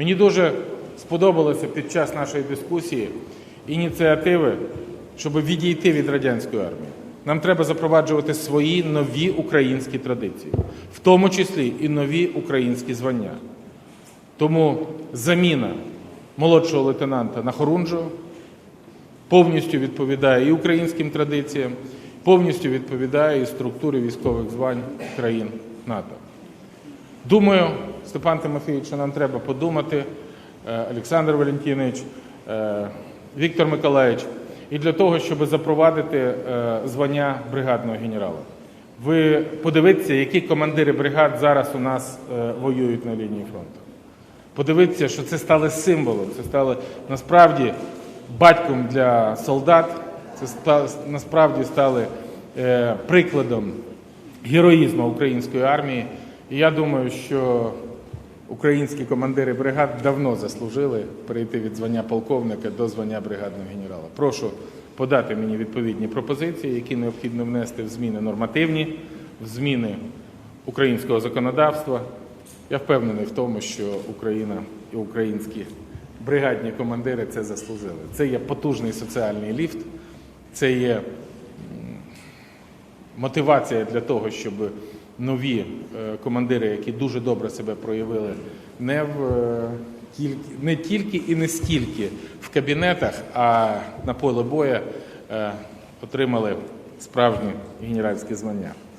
Мені дуже сподобалося під час нашої дискусії ініціативи, щоб відійти від радянської армії. Нам треба запроваджувати свої нові українські традиції, в тому числі і нові українські звання. Тому заміна молодшого лейтенанта на хорунжого повністю відповідає і українським традиціям, повністю відповідає і структурі військових звань країн НАТО. Думаю, Степан Тимофійович, нам треба подумати, е, Олександр Валентинович, е, Віктор Миколаївич, і для того, щоб запровадити е, звання бригадного генерала. Ви подивіться, які командири бригад зараз у нас воюють на лінії фронту. Подивіться, що це стало символом, це стало насправді батьком для солдат, це ста- насправді стали е, прикладом героїзму української армії. І я думаю, що українські командири бригад давно заслужили перейти від звання полковника до звання бригадного генерала. Прошу подати мені відповідні пропозиції, які необхідно внести в зміни нормативні, в зміни українського законодавства. Я впевнений в тому, що Україна і українські бригадні командири це заслужили. Це є потужний соціальний ліфт, це є мотивація для того, щоб нові е, командири, які дуже добре себе проявили, не в е, не тільки і не стільки в кабінетах, а на поле боя е, отримали справжні генеральські звання.